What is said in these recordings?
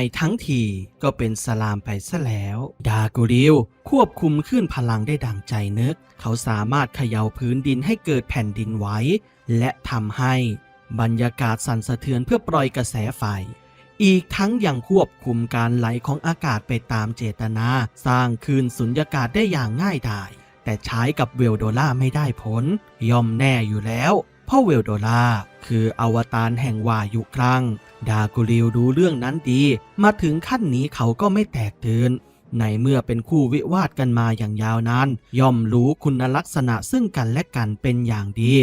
ม่ทั้งทีก็เป็นสลามไปซะแล้ว ดากูริวควบคุมขึ้นพลังได้ดังใจนึก เขาสามารถเขย่าพื้นดินให้เกิดแผ่นดินไหวและทำให้บรรยากาศสั่นสะเทือนเพื่อปล่อยกระแสไฟ อีกทั้งยังควบคุมการไหลของอากาศไปตามเจตนา สร้างคืนสุญญากาศได้อย่างง่ายดาย แต่ใช้กับเวลโดล่าไม่ได้ผล ย่อมแน่อยู่แล้ว พราะเวลโดล่าคืออวตารแห่งวายุครั้ง ดากูริวรู้เรื่องนั้นดี มาถึงขั้นนี้เขาก็ไม่แตกตื่นในเมื่อเป็นคู่วิวาทกันมาอย่างยาวนานย่อมรู้คุณลักษณะซึ่งกันและกันเป็นอย่างดี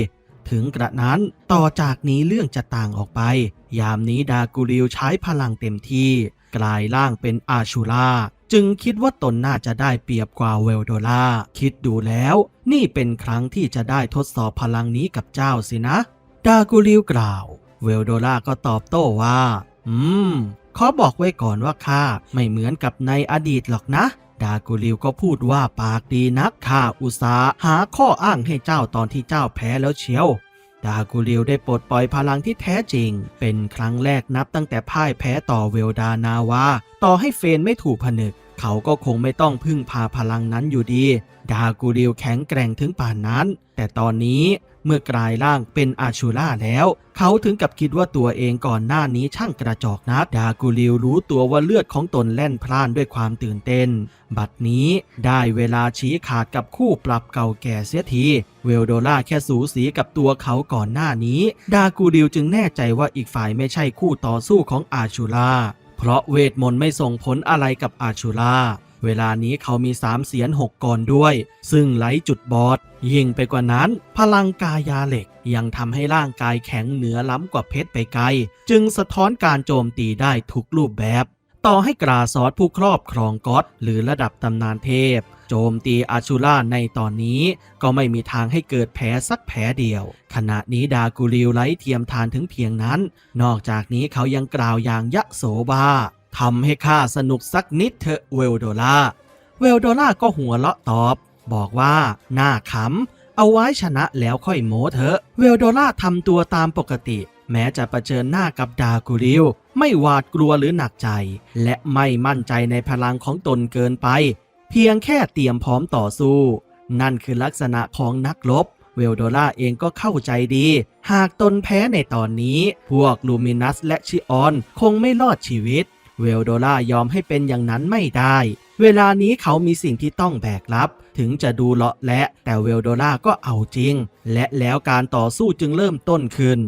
ถึงกระนั้นต่อจากนี้เรื่องจะต่างออกไป ยามนี้ดากูริวใช้พลังเต็มที่ กลายร่างเป็นอาชูลา จึงคิดว่าตนน่าจะได้เปรียบกว่าเวลโดล่าคิดดูแล้ว นี่เป็นครั้งที่จะได้ทดสอบพลังนี้กับเจ้าสินะ ดากูริวกล่าว เวลโดล่าก็ตอบโต้ว่า อืม ขอบอกไว้ก่อนว่าข้าไม่เหมือนกับในอดีตหรอกนะ ดากูริวก็พูดว่าปากดีนักข้าอุตสาห์หาข้ออ้างให้เจ้าตอนที่เจ้าแพ้แล้วเชียว ดากูริวได้ปลดปล่อยพลังที่แท้จริง เป็นครั้งแรกนับตั้งแต่พ่ายแพ้ต่อเวลดานาวาต่อให้เฟนไม่ถูกผนึก เขาก็คงไม่ต้องพึ่งพาพลังนั้นอยู่ดี ดากูริวแข็งแกร่งถึงป่านนั้น แต่ตอนนี้ เมื่อกลายร่างเป็นอาชูล่าแล้ว เขาถึงกับคิดว่าตัวเองก่อนหน้านี้ช่างกระจอกนักดากูริวรู้ตัวว่าเลือดของตนแล่นพล่านด้วยความตื่นเต้น บัดนี้ได้เวลาชี้ขาดกับคู่ปรับเก่าแก่เสียทีเวลโดล่าแค่สูสีกับตัวเขาก่อนหน้านี้ ดากูริวจึงแน่ใจว่าอีกฝ่ายไม่ใช่คู่ต่อสู้ของอาชูล่าเพราะเวทมนต์ไม่ส่งผลอะไรกับอาชูล่า เวลานี้เขามีสามเสียนหกกรด้วย ซึ่งไร้จุดบอด ยิ่งไปกว่านั้น พลังกายาเหล็กยังทำให้ร่างกายแข็งเหนือล้ำกว่าเพชรไปไกล จึงสะท้อนการโจมตีได้ทุกรูปแบบ ต่อให้กราซอสผู้ครอบครองก็อตหรือระดับตำนานเทพ โจมตีอาชูล่าในตอนนี้ ก็ไม่มีทางให้เกิดแผลสักแผลเดียว ขณะนี้ดากูริวไร้เทียมทานถึงเพียงนั้น นอกจากนี้เขายังกล่าวอย่างยะโสบา ทำให้ข้าสนุกสักนิดเถอะเวลโดล่า เวลโดล่าก็หัวเราะตอบ บอกว่าหน้าขำเอาไว้ชนะแล้วค่อยโม้เถอะ เวลโดล่าทำตัวตามปกติ แม้จะเผชิญหน้ากับดากูริวไม่หวาดกลัวหรือหนักใจ และไม่มั่นใจในพลังของตนเกินไป เพียงแค่เตรียมพร้อมต่อสู้ นั่นคือลักษณะของนักรบเวลโดล่าเองก็เข้าใจดี หากตนแพ้ในตอนนี้ พวกลูมินัสและชิออน คงไม่รอดชีวิต เวลโดล่ายอมให้เป็นอย่างนั้นไม่ได้ เวลานี้เขามีสิ่งที่ต้องแบกรับ ถึงจะดูเลาะและแต่เวลโดล่าก็เอาจริง และแล้วการต่อสู้จึงเริ่มต้นขึ้น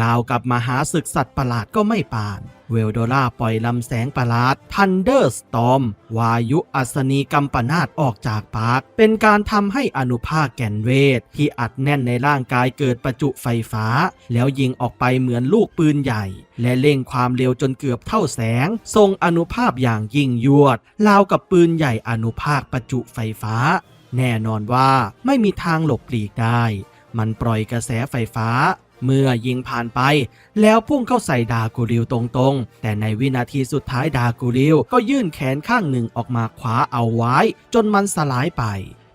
ลาวกับมหาศึกสัตว์ประหลาดก็ไม่ปาน เวลโดล่าปล่อยลำแสงประหลาดทันเดอร์สตอม วายุอัศนีกัมปนาตออกจากปาก เป็นการทำให้อนุภาคแก่นเวท ที่อัดแน่นในร่างกายเกิดประจุไฟฟ้า แล้วยิงออกไปเหมือนลูกปืนใหญ่ และเร่งความเร็วจนเกือบเท่าแสง ทรงอนุภาพอย่างยิ่งยวดราวกับปืนใหญ่อนุภาคประจุไฟฟ้า แน่นอนว่าไม่มีทางหลบหลีกได้ มันปล่อยกระแสไฟฟ้า เมื่อยิงผ่านไป แล้วพุ่งเข้าใส่ดากูริวตรงๆ แต่ในวินาทีสุดท้ายดากูริวก็ยื่นแขนข้างหนึ่งออกมาขวาเอาไว้ จนมันสลายไป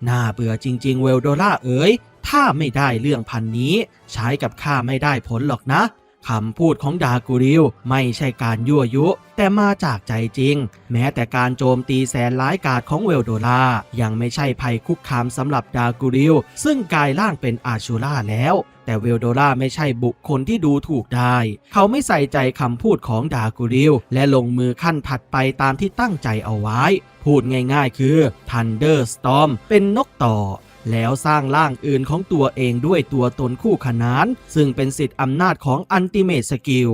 น่าเบื่อจริง ๆ เวลโดล่าเอ๋ย ถ้าไม่ได้เรื่องพันนี้ ใช้กับข้าไม่ได้ผลหรอกนะคำพูดของดากูริวไม่ใช่การยั่วยุ แต่มาจากใจจริง แม้แต่การโจมตีแสนร้ายกาจของเวลโดล่ายังไม่ใช่ภัยคุกคามสำหรับดากูริวซึ่งกลายร่างเป็นอาชูล่าแล้ว แต่เวลโดล่าไม่ใช่บุคคลที่ดูถูกได้ เขาไม่ใส่ใจคำพูดของดากูริวและลงมือขั้นถัดไปตามที่ตั้งใจเอาไว้ พูดง่ายๆคือ Thunderstorm เป็นนกต่อ แล้วสร้างร่างอื่นของตัวเองด้วยตัวตนคู่ขนาน ซึ่งเป็นสิทธิ์อำนาจของ Ultimate Skill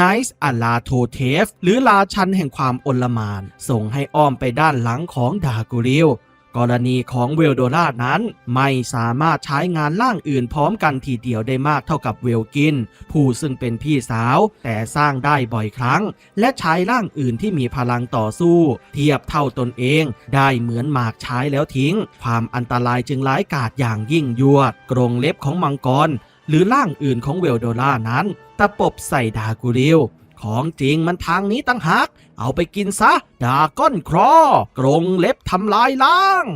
Nice a l a t o t e f หรือราชันแห่งความอลมาน ส่งให้อ้อมไปด้านหลังของดากูริล กรณีของเวลโดล่านั้น ไม่สามารถใช้งานร่างอื่นพร้อมกันทีเดียวได้มากเท่ากับเวลกิน ผู้ซึ่งเป็นพี่สาว แต่สร้างได้บ่อยครั้ง และใช้ร่างอื่นที่มีพลังต่อสู้ เทียบเท่าตนเอง ได้เหมือนหมากใช้แล้วทิ้ง ความอันตรายจึงร้ายกาจอย่างยิ่งยวด กรงเล็บของมังกร หรือร่างอื่นของเวลโดล่านั้น ตะปบใส่ดากูริล ของจริงมันทางนี้ตั้งหากเอาไปกินซะ ดาก้อนครอกรงเล็บทำลายล้าง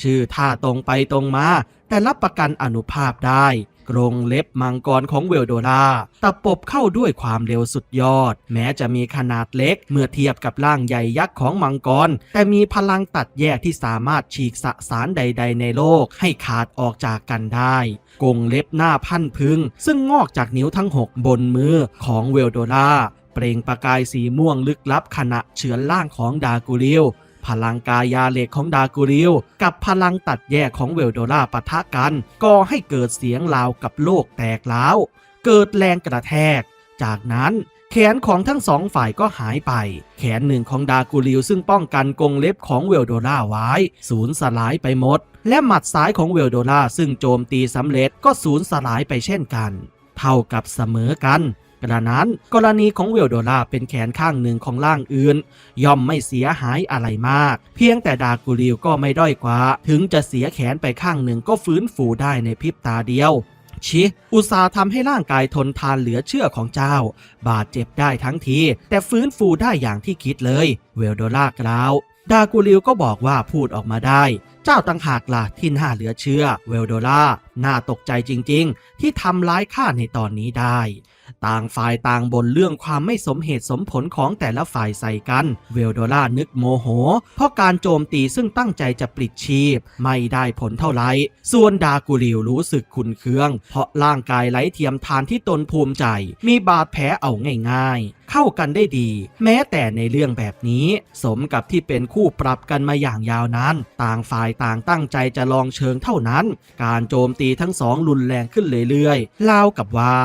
ชื่อท่าตรงไปตรงมา แต่รับประกันอนุภาพได้ กรงเล็บมังกรของเวลโดราตะปบเข้าด้วยความเร็วสุดยอด แม้จะมีขนาดเล็กเมื่อเทียบกับร่างใหญ่ยักษ์ของมังกร แต่มีพลังตัดแยกที่สามารถฉีกสสารใด ๆ ในโลกให้ขาดออกจากกันได้กรงเล็บหน้าพันพึง ซึ่งงอกจากนิ้วทั้งหกบนมือของเวลโดราเปล่งประกายสีม่วงลึกลับขณะเฉือนล่างของดากูริล พลังกายาเหล็กของดากูริลกับพลังตัดแยกของเวลโดราปะทะกันก่อให้เกิดเสียงราวกับโลกแตกล้าวเกิดแรงกระแทก จากนั้นแขนของทั้งสองฝ่ายก็หายไป แขนหนึ่งของดากูริลซึ่งป้องกันกรงเล็บของเวลโดราไว้ สูญสลายไปหมด และหมัดซ้ายของเวลโดราซึ่งโจมตีสำเร็จก็สูญสลายไปเช่นกัน เท่ากับเสมอกัน กระนั้นกรณีของเวลโดราเป็นแขนข้างหนึ่งของร่างอื่น ย่อมไม่เสียหายอะไรมาก เพียงแต่ดากูริลก็ไม่ด้อยกว่า ถึงจะเสียแขนไปข้างหนึ่งก็ฟื้นฟูได้ในพริบตาเดียวชิอุตสาห์ทำให้ร่างกายทนทานเหลือเชื่อของเจ้า บาดเจ็บได้ทั้งที แต่ฟื้นฟูได้อย่างที่คิดเลย เวลโดรากล่าว ดากูริลก็บอกว่าพูดออกมาได้ เจ้าต่างหากล่ะที่น่าเหลือเชื่อ เวลโดราน่าตกใจจริง ๆ ที่ทำร้ายข้าในตอนนี้ได้ ต่างฝ่ายต่างบนเรื่องความไม่สมเหตุสมผลของแต่ละฝ่ายใส่กัน เวลโดรานึกโมโห เพราะการโจมตีซึ่งตั้งใจจะปลิดชีพ ไม่ได้ผลเท่าไหร่ ส่วนดากูริลรู้สึกขุนเคือง เพราะร่างกายไร้เทียมทานที่ตนภูมิใจ มีบาดแผลเอาง่ายๆ เข้ากันได้ดี แม้แต่ในเรื่องแบบนี้ สมกับที่เป็นคู่ปรับกันมาอย่างยาวนานต่างฝ่ายต่างตั้งใจจะลองเชิงเท่านั้น การโจมตีทั้งสองรุนแรงขึ้นเรื่อยๆรากับว่า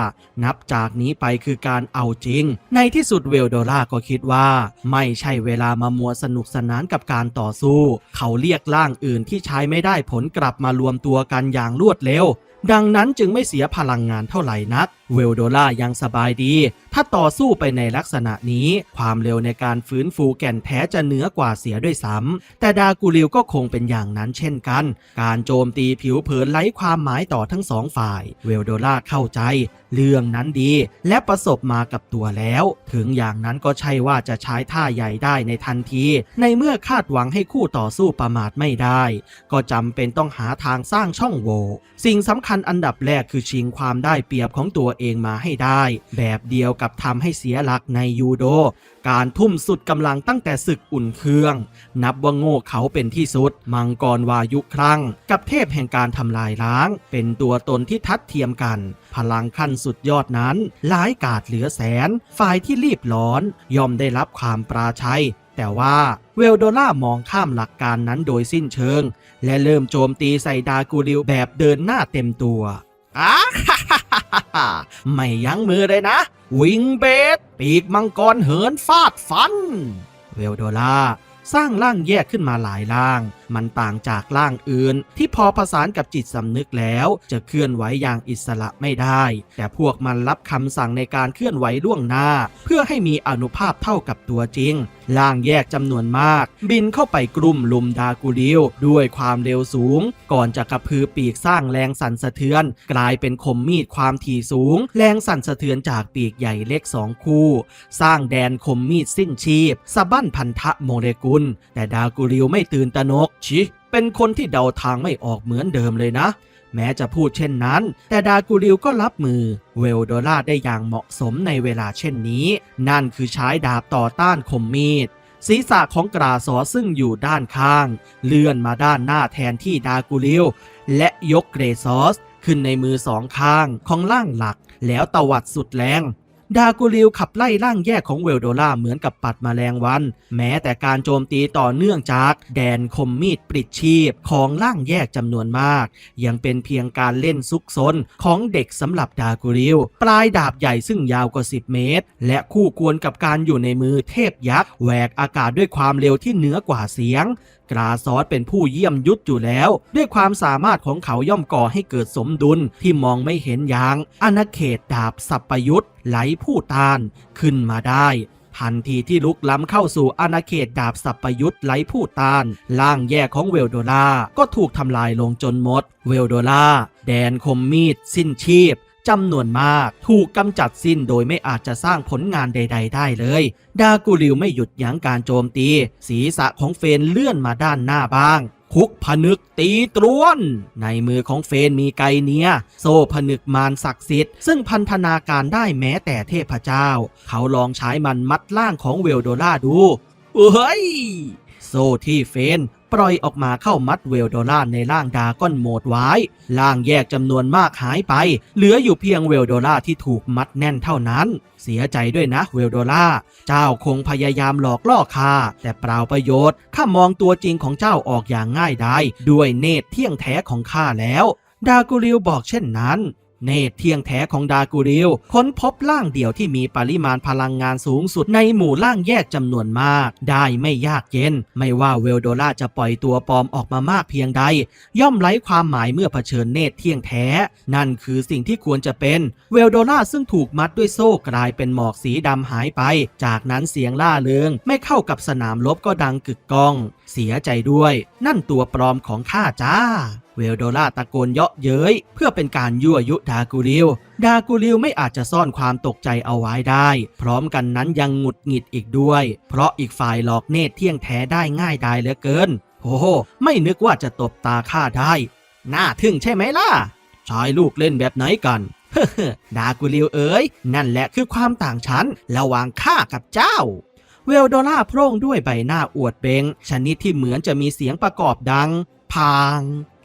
นับจากนี้ไปคือการเอาจริง ในที่สุดเวลโดราก็คิดว่า ไม่ใช่เวลามามัวสนุกสนานกับการต่อสู้ เขาเรียกร่างอื่นที่ใช้ไม่ได้ผลกลับมารวมตัวกันอย่างรวดเร็ว ดังนั้นจึงไม่เสียพลังงานเท่าไหร่นักเวลโดล่ายังสบายดี ถ้าต่อสู้ไปในลักษณะนี้ ความเร็วในการฟื้นฟูแก่นแท้จะเหนือกว่าเสียด้วยซ้ำ แต่ดากูริลก็คงเป็นอย่างนั้นเช่นกัน การโจมตีผิวเผินไร้ความหมายต่อทั้งสองฝ่าย เวลโดล่าเข้าใจ เรื่องนั้นดี และประสบมากับตัวแล้ว ถึงอย่างนั้นก็ใช่ว่าจะใช้ท่าใหญ่ได้ในทันที ในเมื่อคาดหวังให้คู่ต่อสู้ประมาทไม่ได้ ก็จำเป็นต้องหาทางสร้างช่องโหว่ สิ่งสำคัญอันดับแรกคือชิงความได้เปรียบของตัวเองมาให้ได้ แบบเดียวกับทำให้เสียหลักในยูโด การทุ่มสุดกำลังตั้งแต่ศึกอุ่นเครื่อง นับว่าโง่เขาเป็นที่สุด มังกรวายุครั้ง กับเทพแห่งการทำลายล้าง เป็นตัวตนที่ทัดเทียมกัน พลังขั้นสุดยอดนั้นหลายกาดเหลือแสน ฝ่ายที่รีบร้อนย่อมได้รับความปราชัยแต่ว่าเวลโดล่ามองข้ามหลักการนั้นโดยสิ้นเชิง และเริ่มโจมตีใส่ดากูริลแบบเดินหน้าเต็มตัว อ้าไม่ยั้งมือเลยนะ วิงเบสปีกมังกรเหินฟาดฟัน เวลโดล่าสร้างร่างแยกขึ้นมาหลายร่าง มันต่างจากร่างอื่น ที่พอผสานกับจิตสำนึกแล้ว จะเคลื่อนไหวอย่างอิสระไม่ได้ แต่พวกมันรับคำสั่งในการเคลื่อนไหวล่วงหน้า เพื่อให้มีอนุภาพเท่ากับตัวจริงร่างแยกจำนวนมาก บินเข้าไปกลุ่มลุมดากูริลด้วยความเร็วสูง ก่อนจะกระพือปีกสร้างแรงสั่นสะเทือน กลายเป็นคมมีดความถี่สูง แรงสั่นสะเทือนจากปีกใหญ่เล็กสองคู่ สร้างแดนคมมีดสิ้นชีพสะบั้นพันธะโมเลกุล แต่ดากูริลไม่ตื่นตระหนกชิเป็นคนที่เดาทางไม่ออกเหมือนเดิมเลยนะ แม้จะพูดเช่นนั้น แต่ดากูริลก็รับมือ เวลโดล่าได้อย่างเหมาะสมในเวลาเช่นนี้ นั่นคือใช้ดาบต่อต้านคมมีดศีรษะของกราสอซึ่งอยู่ด้านข้าง เลื่อนมาด้านหน้าแทนที่ดากูริลและยกเกรซอส ขึ้นในมือสองข้างของร่างหลัก แล้วตวัดสุดแรง ดากูริลขับไล่ร่างแยกของเวลโดล่าเหมือนกับปัดแมลงวัน แม้แต่การโจมตีต่อเนื่องจากแดนคมมีดปลิดชีพของร่างแยกจำนวนมาก ยังเป็นเพียงการเล่นซุกซนของเด็กสำหรับดากูริลปลายดาบใหญ่ซึ่งยาวกว่า 10 เมตร และคู่ควรกับการอยู่ในมือเทพยักษ์แหวกอากาศด้วยความเร็วที่เหนือกว่าเสียงกราซอสเป็นผู้เยี่ยมยุทธอยู่แล้ว ด้วยความสามารถของเขาย่อมก่อให้เกิดสมดุลที่มองไม่เห็นอย่างอาณาเขตดาบสัปปยุทธ ไหลผู้ตานขึ้นมาได้ทันทีที่ลุกล้ำเข้าสู่อาณาเขตดาบสัปปยุทธไหลผู้ตานล่างแยกของเวลโดล่าก็ถูกทำลายลงจนหมด เวลโดล่าแดนคมมีด สิ้นชีพจำนวนมาก ถูกกำจัดสิ้นโดยไม่อาจจะสร้างผลงานใด ๆ ได้เลย ดากูริลไม่หยุดยั้งการโจมตี ศีรษะของเฟนเลื่อนมาด้านหน้าบ้าง พุกผนึกตีตรวน ในมือของเฟนมีไกเนีย โซ่ผนึกมารศักดิ์สิทธิ์ ซึ่งพันธนาการได้แม้แต่เทพเจ้า เขาลองใช้มันมัดล่างของเวลโดล่าดูเฮ้ย โซ่ที่เฟน ปล่อยออกมาเข้ามัดเวลโดล่าในร่างดาก้อนโหมดไว้ ล่างแยกจำนวนมากหายไป เหลืออยู่เพียงเวลโดล่าที่ถูกมัดแน่นเท่านั้น เสียใจด้วยนะเวลโดล่า เจ้าคงพยายามหลอกล่อข้าแต่เปล่าประโยชน์ ข้ามองตัวจริงของเจ้าออกอย่างง่ายดายด้วยเนตรเที่ยงแท้ของข้าแล้ว ดากูริวบอกเช่นนั้น เนตรเที่ยงแท้ของดากูริวค้นพบร่างเดี่ยวที่มีปริมาณพลังงานสูงสุดในหมู่ร่างแยกจำนวนมาก ได้ไม่ยากเย็น ไม่ว่าเวลโดล่าจะปล่อยตัวปลอมออกมามากเพียงใด ย่อมไร้ความหมายเมื่อเผชิญเนตรเที่ยงแท้ นั่นคือสิ่งที่ควรจะเป็น เวลโดล่าซึ่งถูกมัดด้วยโซ่กลายเป็นหมอกสีดำหายไป จากนั้นเสียงล่าเริงไม่เข้ากับสนามรบก็ดังกึกก้อง เสียใจด้วย นั่นตัวปลอมของข้าจ้า เวลโดล่าตะโกนเยาะเย้ยเพื่อเป็นการยั่วยุดากูริว ดากูริวไม่อาจจะซ่อนความตกใจเอาไว้ได้ พร้อมกันนั้นยังหงุดหงิดอีกด้วย เพราะอีกฝ่ายหลอกเนตรเที่ยงแท้ได้ง่ายดายเหลือเกินโอ้โหไม่นึกว่าจะตบตาข้าได้ น่าทึ่งใช่ไหมล่ะชายลูกเล่นแบบไหนกันเฮ้อดากูริวเอ๋ยนั่นแหละคือความต่างชั้นระหว่างข้ากับเจ้าเวลโดล่าโพร่งด้วยใบหน้าอวดเบงชนิดที่เหมือนจะมีเสียงประกอบดัง พาง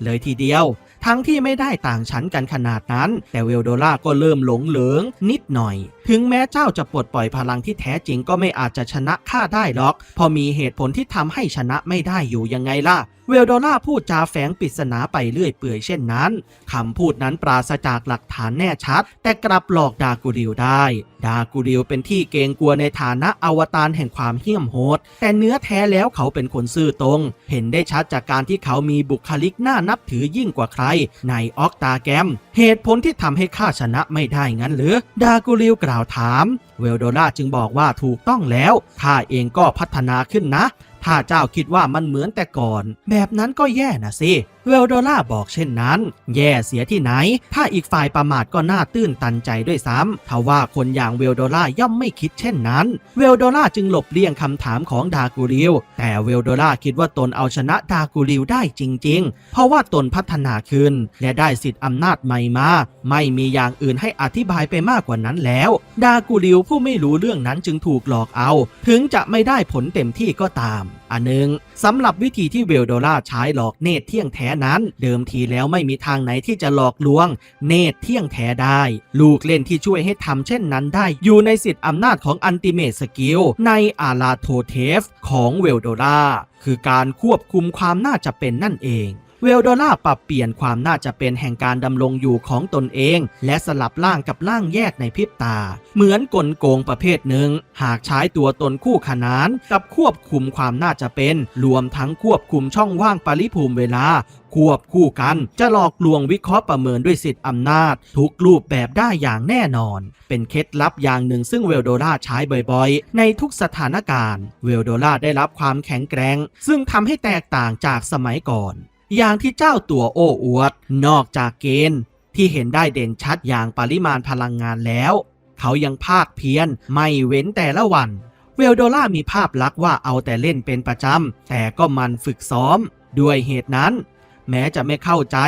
เลยทีเดียว ทั้งที่ไม่ได้ต่างชั้นกันขนาดนั้น แต่เวลโดล่าก็เริ่มหลงเหลืองนิดหน่อย ถึงแม้เจ้าจะปลดปล่อยพลังที่แท้จริงก็ไม่อาจจะชนะข้าได้หรอก พอมีเหตุผลที่ทำให้ชนะไม่ได้อยู่ยังไงล่ะ เวลโดล่าพูดจาแฝงปริศนาไปเรื่อยเปื่อยเช่นนั้นคำพูดนั้นปราศจากหลักฐานแน่ชัด แต่กลับหลอกดากูริวได้ ดากูริวเป็นที่เกรงกลัวในฐานะอวตารแห่งความเหี้ยมโหด แต่เนื้อแท้แล้วเขาเป็นคนซื่อตรง เห็นได้ชัดจากการที่เขามีบุคลิกน่านับถือยิ่งกว่าใคร ในออกตาแกม เหตุผลที่ทำให้ข้าชนะไม่ได้งั้นหรือ ดากูริวกล่าวถาม เวลโดนาจึงบอกว่าถูกต้องแล้วข้าเองก็พัฒนาขึ้นนะ ถ้าเจ้าคิดว่ามันเหมือนแต่ก่อน แบบนั้นก็แย่นะสิ เวลโดล่าบอกเช่นนั้น แย่เสียที่ไหน ถ้าอีกฝ่ายประมาทก็น่าตื้นตันใจด้วยซ้ำทว่าคนอย่างเวลโดล่าย่อมไม่คิดเช่นนั้น เวลโดล่าจึงหลบเลี่ยงคำถามของดากูริว แต่เวลโดล่าคิดว่าตนเอาชนะดากูริวได้จริง ๆ เพราะว่าตนพัฒนาขึ้น และได้สิทธิ์อำนาจใหม่มา ไม่มีอย่างอื่นให้อธิบายไปมากกว่านั้นแล้ว ดากูริวผู้ไม่รู้เรื่องนั้นจึงถูกหลอกเอา ถึงจะไม่ได้ผลเต็มที่ก็ตาม อันหนึ่งสำหรับวิธีที่เวลโดล่าใช้หลอกเนตเที่ยงแท้นั้น เดิมทีแล้วไม่มีทางไหนที่จะหลอกลวง เนตเที่ยงแท้ได้ ลูกเล่นที่ช่วยให้ทำเช่นนั้นได้ อยู่ในสิทธิ์อำนาจของอันติเมตสกิลในอาราโทเทฟของเวลโดล่าคือการควบคุมความน่าจะเป็นนั่นเอง เวลโดล่าปรับเปลี่ยนความน่าจะเป็นแห่งการดำรงอยู่ของตนเอง และสลับร่างกับร่างแยกในพริบตา เหมือนกลโกงประเภทหนึ่ง หากใช้ตัวตนคู่ขนานกับควบคุมความน่าจะเป็น รวมทั้งควบคุมช่องว่างปริภูมิเวลาควบคู่กันจะหลอกลวงวิเคราะห์ประเมินด้วยสิทธิอำนาจ ทุกรูปแบบได้อย่างแน่นอน เป็นเคล็ดลับอย่างหนึ่งซึ่งเวลโดล่าใช้บ่อยๆ ในทุกสถานการณ์ เวลโดล่าได้รับความแข็งแกร่งซึ่งทำให้แตกต่างจากสมัยก่อน อย่างที่เจ้าตัวโอ้อวด นอกจากเกณฑ์ที่เห็นได้เด่นชัดอย่างปริมาณพลังงานแล้ว เขายังภาคเพียรไม่เว้นแต่ละวัน เวลโดล่ามีภาพลักษณ์ว่าเอาแต่เล่นเป็นประจำ แต่ก็มันฝึกซ้อม ด้วยเหตุนั้น แม้จะไม่เข้าใจ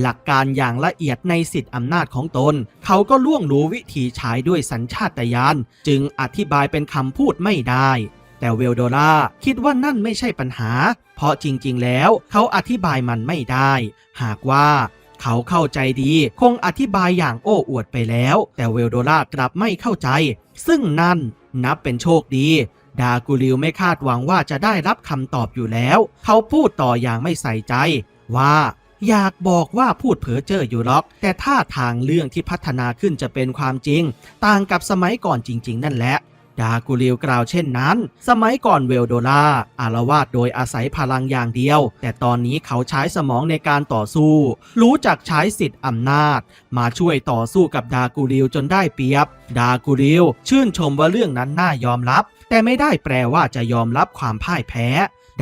หลักการอย่างละเอียดในสิทธิอำนาจของตน เขาก็ล่วงรู้วิธีใช้ด้วยสัญชาตญาณจึงอธิบายเป็นคำพูดไม่ได้ แต่เวลโดล่าคิดว่านั่นไม่ใช่ปัญหา เพราะจริงๆ แล้วเขาอธิบายมันไม่ได้ หากว่าเขาเข้าใจดีคงอธิบายอย่างโอ้อวดไปแล้ว แต่เวลโดล่ากลับไม่เข้าใจ ซึ่งนั่นนับเป็นโชคดี ดากูริวไม่คาดหวังว่าจะได้รับคำตอบอยู่แล้ว เขาพูดต่ออย่างไม่ใส่ใจ ว่า อยากบอกว่าพูดเผลอเจ้ออยู่หรอก แต่ท่าทางเรื่องที่พัฒนาขึ้นจะเป็นความจริง ต่างกับสมัยก่อนจริง ๆ นั่นแหละ ดากูริวกล่าวเช่นนั้น สมัยก่อนเวลโดล่าอารวาสโดยอาศัยพลังอย่างเดียว แต่ตอนนี้เขาใช้สมองในการต่อสู้ รู้จักใช้สิทธิ์อำนาจ มาช่วยต่อสู้กับดากูริวจนได้เปรียบ ดากูริวชื่นชมว่าเรื่องนั้นน่ายอมรับ แต่ไม่ได้แปลว่าจะยอมรับความพ่ายแพ้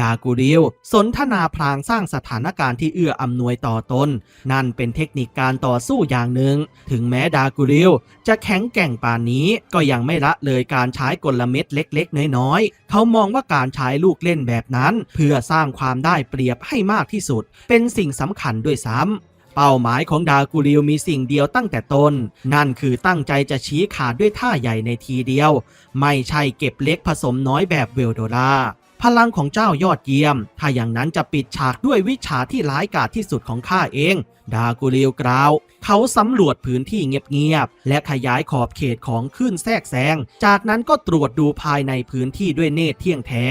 ดากูริวสนทนาพลางสร้างสถานการณ์ที่เอื้ออำนวยต่อตน นั่นเป็นเทคนิคการต่อสู้อย่างหนึ่ง ถึงแม้ดากูริวจะแข็งแกร่งป่านนี้ก็ยังไม่ละเลยการใช้กลเม็ดเล็กๆ น้อยๆ เขามองว่าการใช้ลูกเล่นแบบนั้น เพื่อสร้างความได้เปรียบให้มากที่สุด เป็นสิ่งสำคัญด้วยซ้ำเป้าหมายของดากูริวมีสิ่งเดียวตั้งแต่ต้น นั่นคือตั้งใจจะชี้ขาดด้วยท่าใหญ่ในทีเดียว ไม่ใช่เก็บเล็กผสมน้อยแบบเวลโดรา พลังของเจ้ายอดเยี่ยม ถ้าอย่างนั้นจะปิดฉากด้วยวิชาที่ร้ายกาจที่สุดของข้าเอง ดากูริวกล่าว เขาสำรวจพื้นที่เงียบๆ และขยายขอบเขตของคลื่นแทรกแซง จากนั้นก็ตรวจดูภายในพื้นที่ด้วยเนตรเที่ยงแท้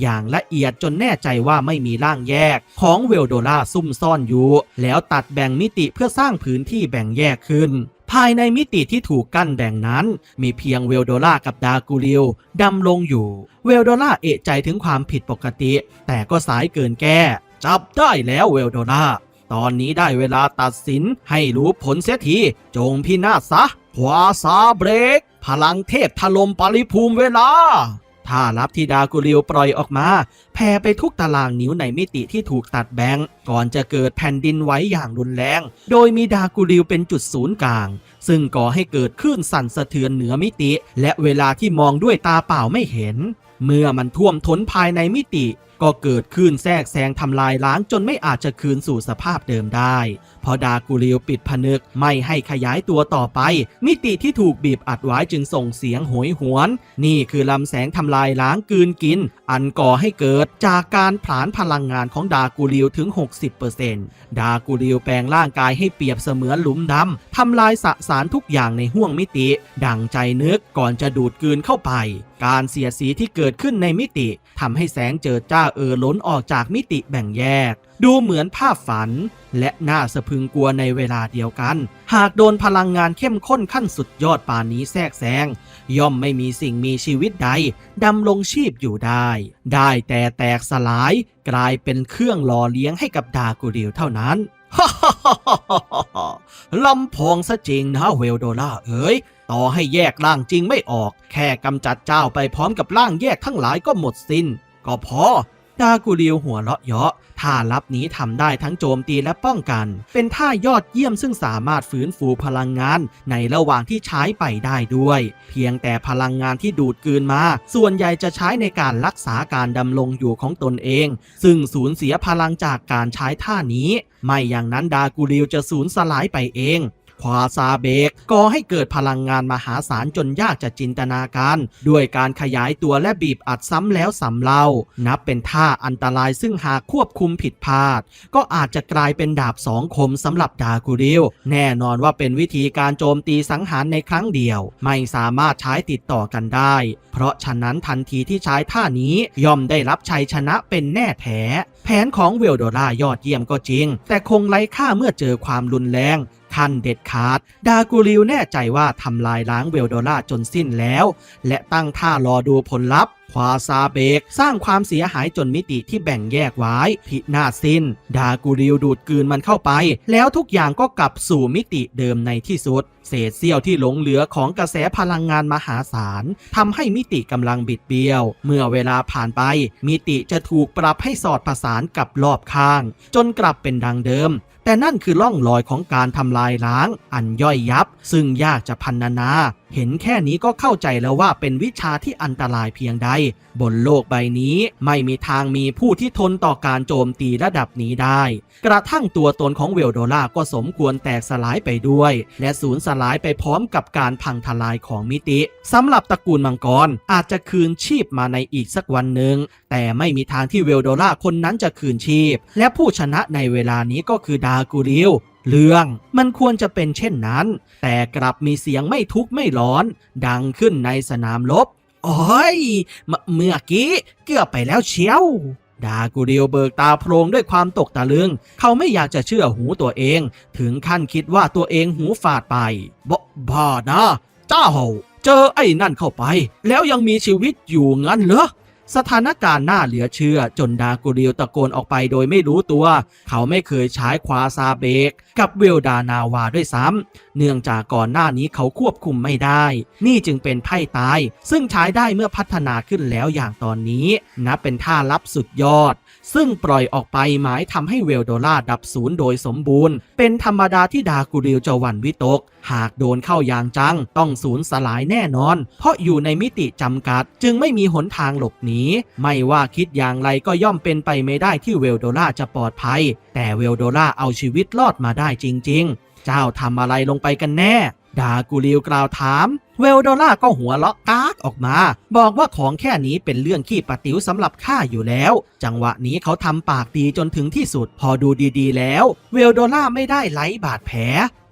อย่างละเอียดจนแน่ใจว่าไม่มีร่างแยก ของเวลโดราซุ่มซ่อนอยู่ แล้วตัดแบ่งมิติเพื่อสร้างพื้นที่แบ่งแยกขึ้น ภายในมิติที่ถูกกั้นแบ่งนั้น มีเพียงเวลโดล่ากับดากูริวดำลงอยู่ เวลโดล่าเอะใจถึงความผิดปกติ แต่ก็สายเกินแก้ จับได้แล้วเวลโดล่าตอนนี้ได้เวลาตัดสินให้รู้ผลเสียที จงพินาศซะขวาซาเบรก พลังเทพถล่มปริภูมิเวลา ถ้ารับที่ดากูริวปล่อยออกมา แผ่ไปทุกตารางนิ้วในมิติที่ถูกตัดแบ่งก่อนจะเกิดแผ่นดินไหวอย่างรุนแรง โดยมีดากูริวเป็นจุดศูนย์กลาง ซึ่งก่อให้เกิดคลื่นสั่นสะเทือนเหนือมิติ และเวลาที่มองด้วยตาเปล่าไม่เห็น เมื่อมันท่วมท้นภายในมิติ ก็เกิดคลื่นแทรกแซงทำลายล้างจนไม่อาจจะคืนสู่สภาพเดิมได้ พอดากูริวปิดผนึกไม่ให้ขยายตัวต่อไป มิติที่ถูกบีบอัดไว้จึงส่งเสียงโหยหวน นี่คือลำแสงทำลายล้างกืนกิน อันก่อให้เกิดจากการผลาญพลังงานของดากูริวถึง 60%ดากูริวแปลงร่างกายให้เปรียบเสมือนหลุมดำทำลายสสารทุกอย่างในห้วงมิติ ดังใจนึกก่อนจะดูดกืนเข้าไป การเสียสีที่เกิดขึ้นในมิติทำให้แสงเจิดจ้าเอ่อล้นออกจากมิติแบ่งแยก ดูเหมือนภาพฝัน และน่าสะพึงกลัวในเวลาเดียวกัน หากโดนพลังงานเข้มข้นขั้นสุดยอดป่านนี้แทรกแซงย่อมไม่มีสิ่งมีชีวิตใดดำรงชีพอยู่ได้ ได้แต่แตกสลายกลายเป็นเครื่องหล่อเลี้ยงให้กับดากูริวเท่านั้นลำพองซะจริงนะเวลโดล่าเอ๋ยต่อให้แยกร่างจริงไม่ออก แค่กำจัดเจ้าไปพร้อมกับร่างแยกทั้งหลายก็หมดสิน้น ก็พอ ดากูริวหัวเราะเยาะท่าลับนี้ทำได้ทั้งโจมตีและป้องกัน เป็นท่ายอดเยี่ยมซึ่งสามารถฟื้นฟูพลังงาน ในระหว่างที่ใช้ไปได้ด้วย เพียงแต่พลังงานที่ดูดกืนมา ส่วนใหญ่จะใช้ในการรักษาการดำรงอยู่ของตนเอง ซึ่งสูญเสียพลังจากการใช้ท่านี้ ไม่อย่างนั้นดากูริวจะสูญสลายไปเอง ควาซาเบกก่อให้เกิดพลังงานมหาศาลจนยากจะจินตนาการ ด้วยการขยายตัวและบีบอัดซ้ำแล้วซ้ำเล่า นับเป็นท่าอันตรายซึ่งหากควบคุมผิดพลาด ก็อาจจะกลายเป็นดาบสองคมสำหรับดากูริวแน่นอนว่าเป็นวิธีการโจมตีสังหารในครั้งเดียว ไม่สามารถใช้ติดต่อกันได้ เพราะฉะนั้นทันทีที่ใช้ท่านี้ย่อมได้รับชัยชนะเป็นแน่แท้ แผนของเวลโดรายอดเยี่ยมก็จริง แต่คงไร้ค่าเมื่อเจอความรุนแรง ขั้นเด็ดขาด ดากูริวแน่ใจว่าทำลายล้างเวลโดล่าจนสิ้นแล้ว และตั้งท่ารอดูผลลัพธ์ควาซาเบก สร้างความเสียหายจนมิติที่แบ่งแยกไว้พินาศสิ้น ดากูริวดูดกืนมันเข้าไป แล้วทุกอย่างก็กลับสู่มิติเดิมในที่สุด เศษเสี้ยวที่หลงเหลือของกระแสพลังงานมหาศาลทำให้มิติกำลังบิดเบี้ยว เมื่อเวลาผ่านไป มิติจะถูกปรับให้สอดประสานกับรอบข้าง จนกลับเป็นดังเดิม แต่นั่นคือล่องรอยของการทำลายล้างอันย่อยยับ ซึ่งยากจะพันนานาเห็นแค่นี้ก็เข้าใจแล้วว่าเป็นวิชาที่อันตรายเพียงใด บนโลกใบนี้ไม่มีทางมีผู้ที่ทนต่อการโจมตีระดับนี้ได้ กระทั่งตัวตนของเวลโดล่าก็สมควรแตกสลายไปด้วย และสูญสลายไปพร้อมกับการพังทลายของมิติสำหรับตระกูลมังกรอาจจะคืนชีพมาในอีกสักวันหนึ่งแต่ไม่มีทางที่เวลโดล่าคนนั้นจะคืนชีพ และผู้ชนะในเวลานี้ก็คือดากูริว เรื่องมันควรจะเป็นเช่นนั้น แต่กลับมีเสียงไม่ทุกข์ไม่ร้อน ดังขึ้นในสนามรบโอ้ยเมื่อกี้เกือบไปแล้วเชียวดากูริวเบิกตาโพลงด้วยความตกตะลึง เขาไม่อยากจะเชื่อหูตัวเอง ถึงขั้นคิดว่าตัวเองหูฝาดไปบบ้านะ เจ้า เจอไอ้นั่นเข้าไป แล้วยังมีชีวิตอยู่งั้นเหรอ สถานการณ์น่าเหลือเชื่อจนดากูริวตะโกนออกไปโดยไม่รู้ตัว เขาไม่เคยใช้ควาซาเบก กับเวลดานาวาด้วยซ้ำ เนื่องจากก่อนหน้านี้เขาควบคุมไม่ได้ นี่จึงเป็นไพ่ตาย ซึ่งใช้ได้เมื่อพัฒนาขึ้นแล้วอย่างตอนนี้ นับเป็นท่าลับสุดยอด ซึ่งปล่อยออกไปหมายทำให้เวลโดล่าดับศูนย์โดยสมบูรณ์ เป็นธรรมดาที่ดากูริลจะวันวิตก หากโดนเข้าอย่างจัง ต้องสูญสลายแน่นอน เพราะอยู่ในมิติจำกัด จึงไม่มีหนทางหลบหนี ไม่ว่าคิดอย่างไรก็ย่อมเป็นไปไม่ได้ที่เวลโดล่าจะปลอดภัย แต่เวลโดล่าเอาชีวิตรอดมาได้จริง ๆ เจ้าทำอะไรลงไปกันแน่ ดากูริวกล่าวถาม เวลโดล่าก็หัวเราะกากออกมา บอกว่าของแค่นี้เป็นเรื่องขี้ปะติ๋วสำหรับข้าอยู่แล้ว จังหวะนี้เขาทำปากดีจนถึงที่สุด พอดูดีๆแล้ว เวลโดล่าไม่ได้ไร้บาดแผล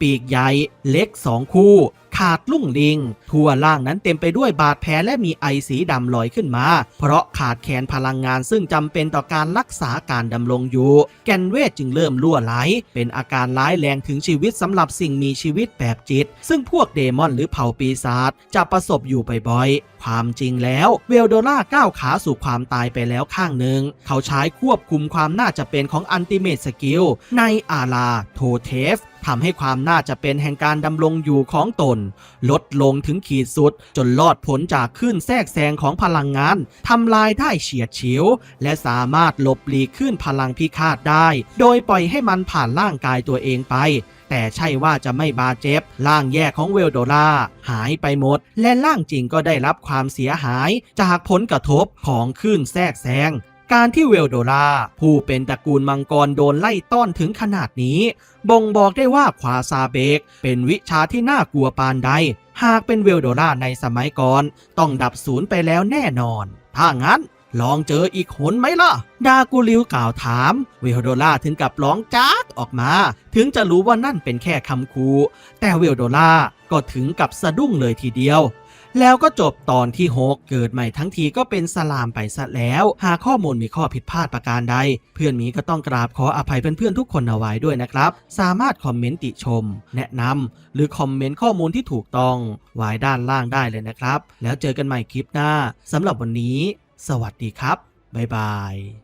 ปีกใหญ่ เล็กสองคู่ ขาดลุ่งลิง ทั่วล่างนั้นเต็มไปด้วยบาดแผลและมีไอสีดำลอยขึ้นมา เพราะขาดแคลนพลังงานซึ่งจำเป็นต่อการรักษาการดำรงอยู่ แกนเวทจึงเริ่มล่วไหล เป็นอาการร้ายแรงถึงชีวิตสำหรับสิ่งมีชีวิตแบบจิต ซึ่งพวกเดมอนหรือเผ่าปีศาจจะประสบอยู่บ่อยๆ ความจริงแล้วเวลโดล่าก้าวขาสู่ความตายไปแล้วข้างหนึ่ง เขาใช้ควบคุมความน่าจะเป็นของอันติเมตสกิลในอาลาโทเทฟ ทำให้ความน่าจะเป็นแห่งการดำรงอยู่ของตน ลดลงถึงขีดสุด จนลอดพ้นจากขึ้นแทรกแซงของพลังงานทำลายได้เฉียดฉิว และสามารถหลบหลีกขึ้นพลังพิฆาตได้ โดยปล่อยให้มันผ่านร่างกายตัวเองไปแต่ใช่ว่าจะไม่บาดเจ็บร่างแยกของเวลโดล่าหายไปหมด และร่างจริงก็ได้รับความเสียหาย จากผลกระทบของคลื่นแทรกแซง การที่เวลโดล่าผู้เป็นตระกูลมังกรโดนไล่ต้อนถึงขนาดนี้ บ่งบอกได้ว่าควาซาเบก เป็นวิชาที่น่ากลัวปานใด หากเป็นเวลโดล่าในสมัยก่อน ต้องดับศูนย์ไปแล้วแน่นอน ถ้างั้นลองเจออีกหนไหมล่ะ ดากูริวกล่าวถาม เวลโดล่าถึงกับร้องจ้ากออกมา ถึงจะรู้ว่านั่นเป็นแค่คำคู แต่เวลโดล่าก็ถึงกับสะดุ้งเลยทีเดียว แล้วก็จบตอนที่ 6 เกิดใหม่ทั้งทีก็เป็นสลามไปซะแล้ว หากข้อมูลมีข้อผิดพลาดประการใด เพื่อนมีก็ต้องกราบขออภัยเพื่อนๆทุกคนเอาไว้ด้วยนะครับ สามารถคอมเมนต์ติชม แนะนำหรือคอมเมนต์ข้อมูลที่ถูกต้องไว้ด้านล่างได้เลยนะครับ แล้วเจอกันใหม่คลิปหน้าสำหรับวันนี้ สวัสดีครับบ๊ายบาย